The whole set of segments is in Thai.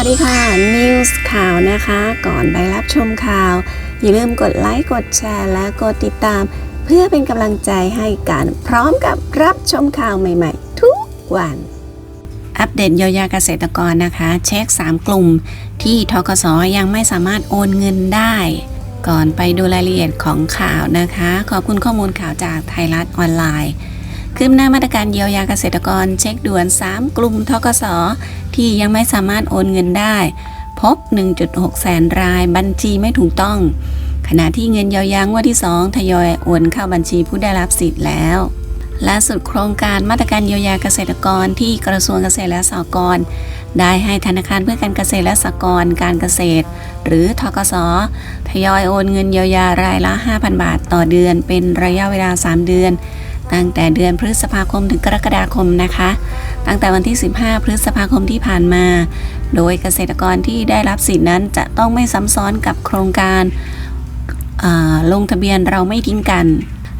วัสดีค่ะ News ข่าวนะคะ ก่อนไปรับชมข่าว อย่าลืมกดไลค์ กดแชร์ และกดติดตาม เพื่อเป็นกำลังใจให้กันพร้อมกับรับชมข่าวใหม่ๆ ทุกวัน อัปเดตเยียวยาเกษตรกรนะคะ เช็ค 3 กลุ่ม ที่ทกสยังไม่สามารถโอนเงินได้ ก่อนไปดูรายละเอียดของข่าวนะคะ ขอบคุณข้อมูลข่าวจากไทยรัฐออนไลน์ คืบหน้ามาตรการเยียวยาเกษตรกรเช็คด่วน 3 กลุ่มทกสที่ยังไม่สามารถโอนเงินได้ พบ 1.6 แสนรายบัญชีไม่ถูกต้อง ขณะที่เงินเยียวยางวดที่ 2 ทยอยโอนเข้าบัญชีผู้ได้รับสิทธิ์แล้วล่าสุดโครงการมาตรการเยียวยาเกษตรกรที่กระทรวงเกษตรและสหกรณ์ได้ให้ธนาคารเพื่อการเกษตรและสหกรณ์การเกษตร หรือทกสทยอยโอนเงินเยียวยารายละ 5,000 บาทต่อเดือน เป็นระยะเวลา 3 เดือน ตั้งแต่เดือนพฤษภาคมถึงกรกฎาคมนะคะ ตั้งแต่วันที่ 15 พฤษภาคมที่ผ่านมา โดยเกษตรกรที่ได้รับสิทธินั้นจะต้องไม่ซ้ำซ้อนกับโครงการลงทะเบียนเราไม่ทิ้งกัน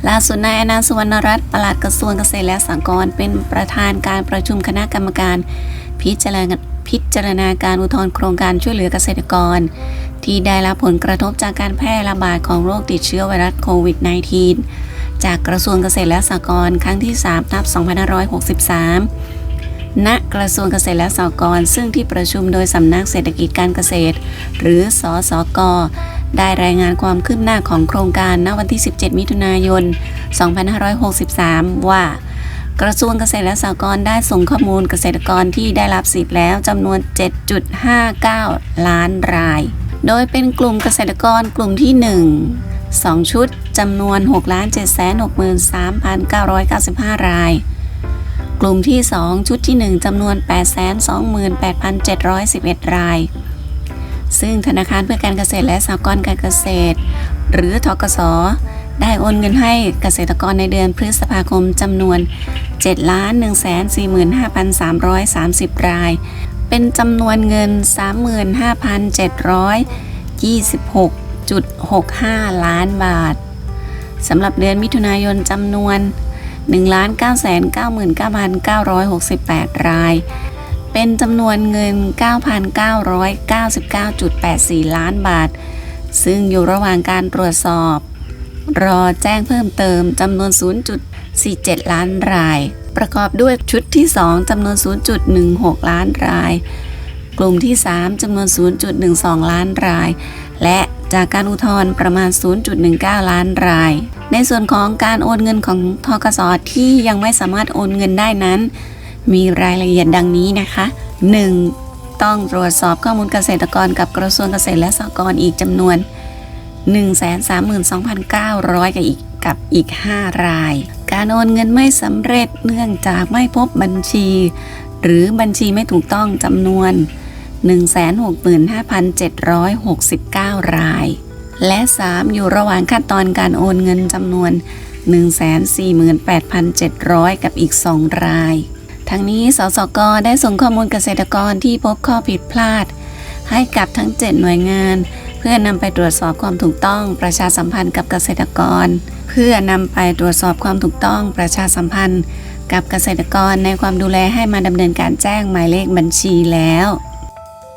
ล่าสุดนายอนันต์สุวรรณรัตน์ปลัดกระทรวงเกษตรและสหกรณ์เป็นประธานการประชุมคณะกรรมการ พิจารณาพิจารณาการอุทธรณ์โครงการช่วยเหลือเกษตรกร ที่ได้รับผลกระทบจากการแพร่ระบาดของโรคติดเชื้อไวรัสโควิด -19 จากกระทรวงเกษตรและสหกรณ์ครั้งที่3ทับ2563 ณ กระทรวงเกษตรและสหกรณ์ซึ่งที่ประชุมโดยสำนักเศรษฐกิจการเกษตร หรือสอสกได้รายงานความคืบหน้าของโครงการณวันที่ 17 มิถุนายน 2563 ว่า กระทรวงเกษตรและสหกรณ์ได้ส่งข้อมูลเกษตรกรที่ได้รับสิทธิ์แล้วจำนวน 7.59 ล้านราย โดยเป็นกลุ่มเกษตรกรกลุ่มที่ 1 2 ชุดจำนวน 6 7 6 3 9 9 5 ราย กลุ่มที่ 2 ชุดที่ 1จำนวน 8 28 711 ราย ซึ่งธนาคารเพื่อการเกษตรและสหกรณ์การเกษตร หรือทกสได้โอนเงินให้เกษตรกรในเดือนพฤษภาคมจำนวน 7 1 4 5 3 3 0 ราย เป็นจำนวนเงิน 35,726 35,726.65 ล้านบาทสำหรับเดือนมิถุนายนจำนวน 1,999,968 ราย เป็นจำนวนเงิน 9,999.84 ล้านบาท ซึ่งอยู่ระหว่างการตรวจสอบ รอแจ้งเพิ่มเติมจำนวน 0.47 ล้านราย ประกอบด้วยชุดที่ 2จำนวน 0.16 ล้านราย กลุ่มที่ 3จำนวน 0.12 ล้านราย และ จากการอุทธรณ์ประมาณ 0.19 ล้านราย ในส่วนของการโอนเงินของทกสที่ยังไม่สามารถโอนเงินได้นั้น มีรายละเอียดดังนี้นะคะ 1. ต้องตรวจสอบข้อมูลเกษตรกรกับกระทรวงเกษตรและสหกรณ์อีกจำนวน 132,900 กับอีกกับอีก 5 ราย การโอนเงินไม่สำเร็จเนื่องจากไม่พบบัญชี หรือบัญชีไม่ถูกต้องจำนวน 165,769 ราย และ 3 อยู่ระหว่างขั้นตอนการโอนเงินจำนวน 148,700 กับอีก 2 ราย ทั้งนี้ สสก ได้ส่งข้อมูลเกษตรกรที่พบข้อผิดพลาด ให้กับทั้ง 7 หน่วยงาน เพื่อนำไปตรวจสอบความถูกต้องประชาสัมพันธ์กับเกษตรกร เพื่อนำไปตรวจสอบความถูกต้องประชาสัมพันธ์กับเกษตรกรในความดูแลให้มาดำเนินการแจ้งหมายเลขบัญชีแล้ว